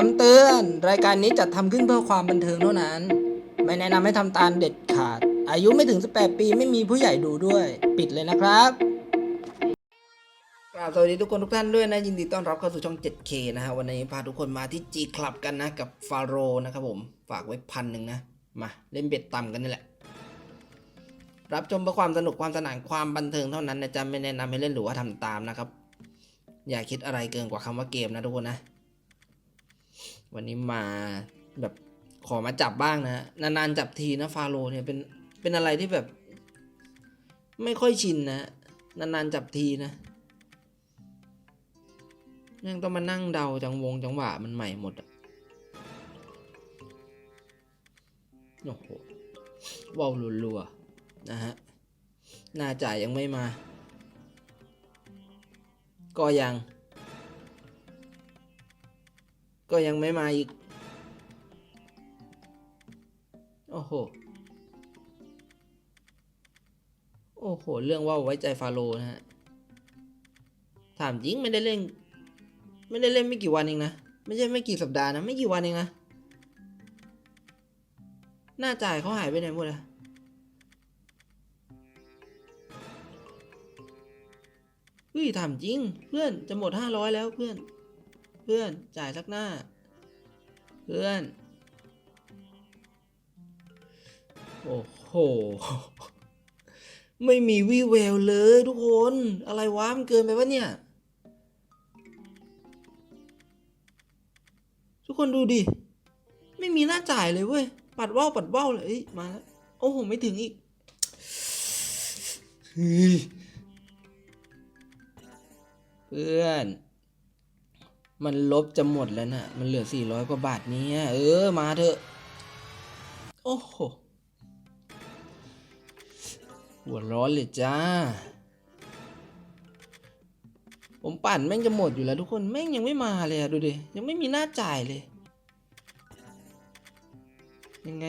คำเตือนรายการนี้จัดทำขึ้นเพื่อความบันเทิงเท่านั้น ไม่แนะนำให้ทำตามเด็ดขาด อายุไม่ถึง 18 ปีไม่มีผู้ใหญ่ดูด้วย ปิดเลยนะครับกราบสวัสดีทุกคนทุกท่านด้วยนะยินดีต้อนรับเข้าสู่ช่อง 7K นะฮะวันนี้พาทุกคนมาที่ G Club กันนะกับฟาโรนะครับผม ฝากไว้พันหนึ่งนะ มาเล่นเบ็ดต่ำกันนี่แหละ รับชมเพื่อความสนุกความสนานความบันเทิงเท่านั้นนะจ๊ะไม่แนะนำให้เล่นหรือว่าทำตามนะครับ อย่าคิดอะไรเกินกว่าคำว่าเกมนะทุกคนนะ วันนี้มาแบบขอมาจับบ้างนะฮะนานๆจับทีนะฟาโรเนี่ยเป็นเป็นอะไรที่แบบ ไม่ค่อยชินนะนานๆจับทีนะยังต้องมานั่งเดาจังวงจังหวะมันใหม่หมดอะโอ้โหว้าวรัวๆนะฮะหน้าจ่ายยังไม่มา ก็ยัง ก็ยังไม่มาอีก โอ้โห โอ้โห เรื่องว่าไว้ใจฟาโรนะฮะ ถามจริงไม่ได้เล่น ไม่ได้เล่นไม่กี่วันเองนะ ไม่ใช่ไม่กี่สัปดาห์นะ ไม่กี่วันเองนะ หน้าจ่ายเขาหายไปไหนหมดอะเฮ้ยถามจริง เพื่อนจะหมดห้าร้อยแล้วเพื่อน เพื่อนจ่ายสักหน้า เพื่อน โอ้โห ไม่มีวี่แววเลยทุกคน อะไรวะมันเกินไปวะเนี่ย ทุกคนดูดิ ไม่มีหน้าจ่ายเลยเว้ย ปัดว่าวปัดว่าวเลยมาแล้ว โอ้โห ไม่ถึงอีกเพื่อน มันลบจะหมดแล้วนะมันเหลือ400กว่าบาทนี้เออ มาเถอะ โอ้โห หัวร้อนเลยจ้า ผมปั่นแม่งจะหมดอยู่แล้วทุกคน แม่งยังไม่มาเลยอะดูดิ ยังไม่มีหน้าจ่ายเลย ยังไง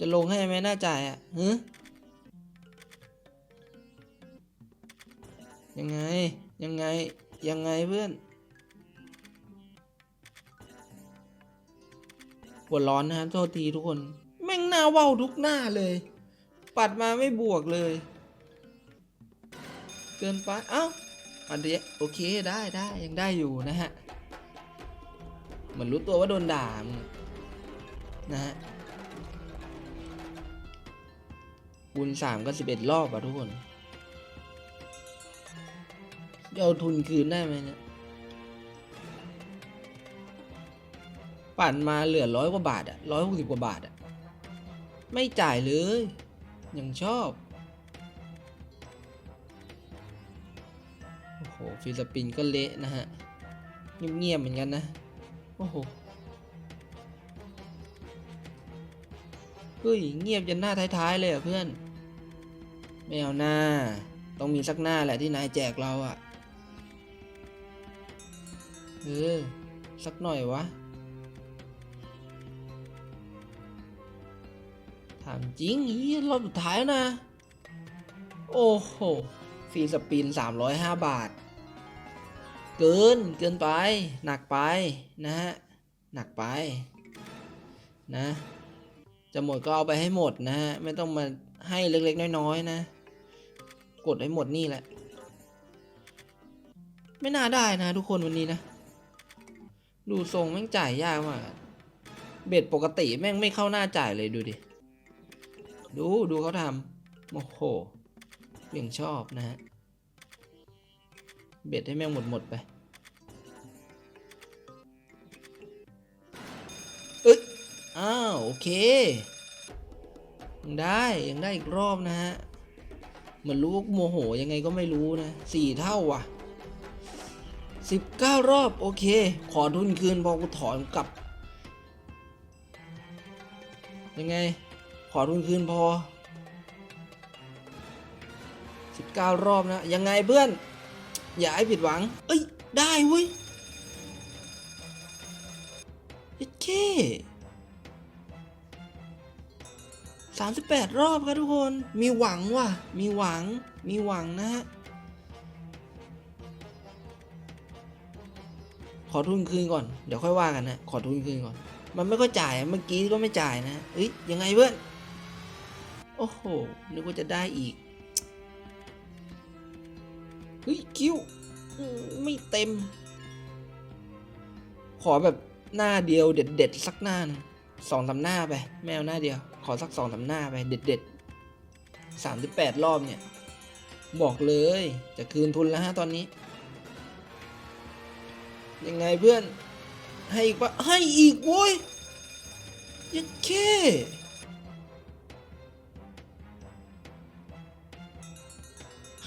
จะลงให้ไหมหน้าจ่ายอะฮึยังไง ยังไง ยังไงเพื่อน หัวร้อนนะฮะโทษทีทุกคน แม่งหน้าเว้าทุกหน้าเลย ปัดมาไม่บวกเลยเกินไปเอ้าอันเดียโอเคได้ได้ยังได้อยู่นะฮะ เหมือนรู้ตัวว่าโดนด่ามนะฮะคูณสามก็สิบเอ็ดรอบอะทุกคนจะเอาทุนคืนได้ไหมเนี่ย ปั่นมาเหลือร้อยกว่าบาทอะร้อยหกสิบกว่าบาทอะไม่จ่ายเลยยังชอบ โอ้โห ฟิลิปปินส์ก็เละนะฮะ เงียบๆเหมือนกันนะ โอ้โห เฮ้ย เงียบจนหน้าท้ายๆเลยอะเพื่อน ไม่เอาหน้า ต้องมีสักหน้าแหละที่นายแจกเราอะเออ สักหน่อยวะามจริงเฮียรอบสุดท้ายนะ โอ้โหฟรีสปิน 305 บาท เกินเกินไป หนักไปนะฮะ หนักไป นะ จะหมดก็เอาไปให้หมดนะฮะ ไม่ต้องมาให้เล็กๆ น้อยๆ นะ กดให้หมดนี่แหละ ไม่น่าได้นะทุกคนวันนี้นะ ดูทรงแม่งจ่ายยากมาก เบ็ดปกติแม่งไม่เข้าหน้าจ่ายเลยดูดิ ดูดูเขาทำโอ้โหเพียงชอบนะฮะ เบ็ดให้แม่งหมดหมดไปเอ้ยอ้าว โอเค ยังได้ ยังได้อีกรอบนะฮะ เหมือนรู้ว่าโมโหยังไงก็ไม่รู้นะสี่เท่าว่ะสิบเก้ารอบ โอเค ขอทุนคืนพอกูถอนกลับ ยังไง ขอทุนคืนพอสิบเก้ารอบนะ ยังไงเพื่อน อย่าให้ผิดหวัง เอ้ย ได้เว้ยโอเคสามสิบแปดรอบครับทุกคน มีหวังว่ะ มีหวัง มีหวังนะฮะ ขอทุนคืนก่อน เดี๋ยวค่อยว่ากันนะ ขอทุนคืนก่อน มันไม่ก็จ่าย เมื่อกี้ก็ไม่จ่ายนะเอ้ย ยังไงเพื่อน โอ้โห นึกว่าจะได้อีก เฮ้ย คิวไม่เต็ม ขอแบบหน้าเดียวเด็ดๆสักหน้าหนึงสองสามหน้าไปไม่เอาหน้าเดียว ขอสักสองสามหน้าไป เด็ดๆสามสิบแปดรอบเนี่ย บอกเลย จะคืนทุนแล้วฮะตอนนี้ ยังไงเพื่อน ให้อีกปะให้อีกโว้ยยังแค่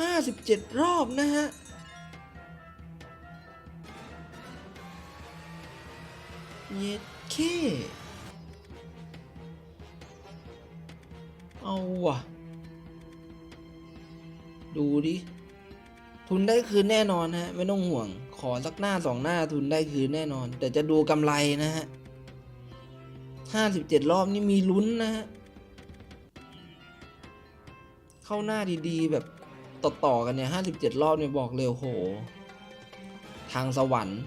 ห้าสิบเจ็ดรอบนะฮะเย็ดแค่เอาว่ะ ดูดิ ทุนได้คืนแน่นอนฮะ ไม่ต้องห่วง ขอสักหน้าสองหน้าทุนได้คืนแน่นอน แต่จะดูกำไรนะฮะห้าสิบเจ็ดรอบนี่มีลุ้นนะฮะ เข้าหน้าดีๆแบบ ต่อๆกันเนี่ยห้าสิบเจ็ดรอบเนี่ยบอกเลยโอ้โห ทางสวรรค์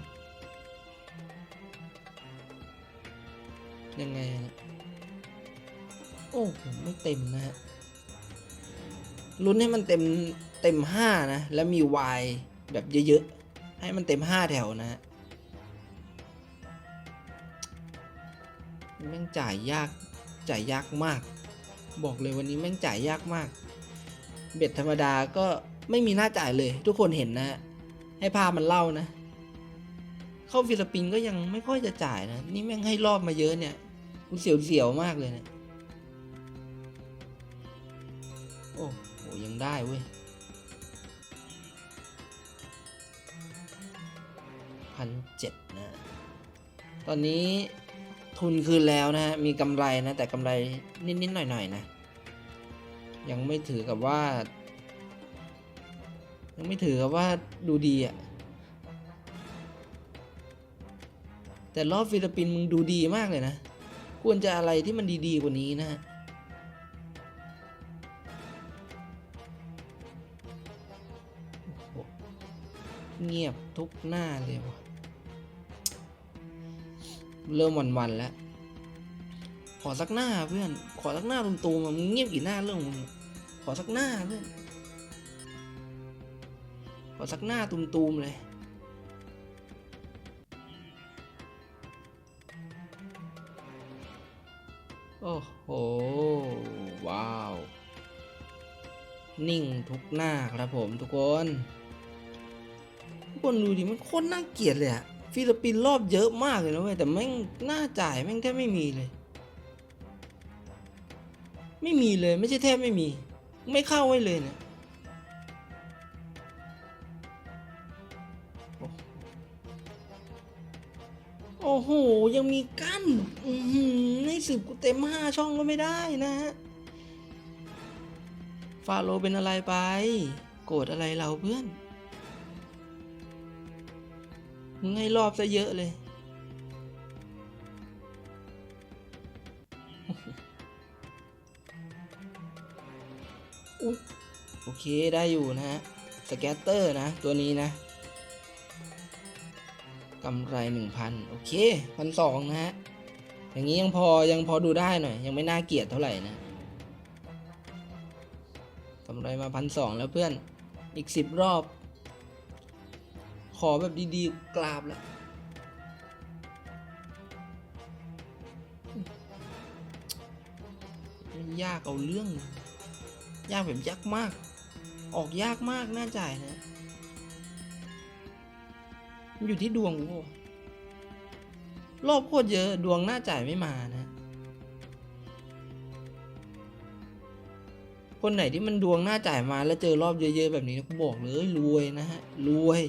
ยังไงนะโอ้โหไม่เต็มนะฮะลุ้นให้มันเต็มเต็มห้านะ แล้วมีวายแบบเยอะๆ ให้มันเต็มห้าแถวนะฮะแม่งจ่ายยากจ่ายยากมาก บอกเลยวันนี้แม่งจ่ายยากมาก เบ็ดธรรมดาก็ไม่มีหน้าจ่ายเลย ทุกคนเห็นนะให้ภาพมันเล่านะ เข้าฟิลิปปินส์ก็ยังไม่ค่อยจะจ่ายนะ นี่แม่งให้รอบมาเยอะเนี่ยกูเสียวๆมากเลยเนะี่ยโอ้โหยังได้เว้ยพันเจ็ดนะ ตอนนี้ทุนคืนแล้วนะฮะ มีกำไรนะ แต่กำไรนิดๆหน่อยๆนะ ยังไม่ถือกับว่า ยังไม่ถือกับว่าดูดีอะ่ะแต่รอบฟิลิปปินส์มึงดูดีมากเลยนะ ควรจะอะไรที่มันดีๆกว่านี้นะฮะเงียบทุกหน้าเลยวะเริ่มวันๆแล้ว ขอสักหน้าเพื่อน ขอสักหน้าตูมๆอะมึงเงียบกี่หน้าเรื่องของมึงขอสักหน้าเพื่อน ขอสักหน้าตูมๆเลยโอ้โห ว้าว นิ่งทุกหน้าครับผมทุกคน ทุกคนดูดิมันโคตรน่าเกลียดเลยอะฟิลิปปินส์รอบเยอะมากเลยนะเว้ยแต่แม่งน่าจ่ายแม่งแทบไม่มีเลย ไม่มีเลยไม่ใช่แทบไม่มี ไม่เข้าไว้เลยเนะี่ยโอ้โห ยังมีกั้นอือหือในสิบกูเต็มห้าช่องก็ไม่ได้นะฮะ ฟาโร่เป็นอะไรไป โกรธอะไรเราเพื่อนมึงให้รอบซะเยอะเลย อุ๊ยโอเคได้อยู่นะฮะสแกตเตอร์นะ ตัวนี้นะกำไรหนึ่งพันโอเคพันสองนะฮะ อย่างนี้ยังพอยังพอดูได้หน่อย ยังไม่น่าเกลียดเท่าไหร่นะกำไรมาพันสองแล้วเพื่อนอีกสิบรอบ ขอแบบดีๆ กราบแล้วยากเอาเรื่อง ยากแบบยากมาก ออกยากมากน่าจ่ายนะมันอยู่ที่ดวงกูปะวรอบโคตรเยอะดวงน่าจ่ายไม่มานะ คนไหนที่มันดวงน่าจ่ายมาแล้วเจอรอบเยอะๆแบบนี้นะกูบอกเลยรวยนะฮะรวย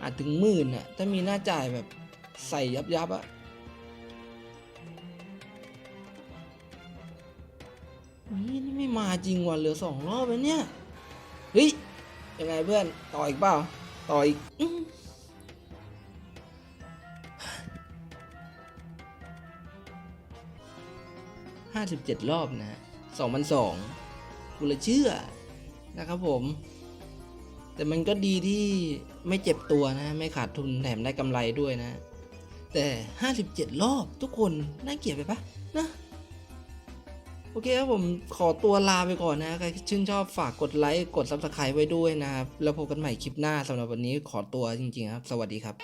อาจถึงหมื่นอะถ้ามีหน้าจ่ายแบบใส่ยับยับๆอะ นี่นี่ไม่มาจริงว่ะเหลือสองรอบแล้วเนี่ย เฮ้ย ยังไงเพื่อน ต่ออีกเปล่า ต่ออีกห้าสิบเจ็ดรอบนะสองพันสองกูเลยเชื่อนะครับผม แต่มันก็ดีที่ไม่เจ็บตัวนะ ไม่ขาดทุนแถมได้กำไรด้วยนะ แต่57รอบทุกคนน่าเกลียดไปปะนะ โอเคครับผมขอตัวลาไปก่อนนะใครชื่นชอบฝากกดไลค์กดซับสไครต์ไว้ด้วยนะครับ แล้วพบกันใหม่คลิปหน้าสำหรับวันนี้ขอตัวจริงๆครับ สวัสดีครับ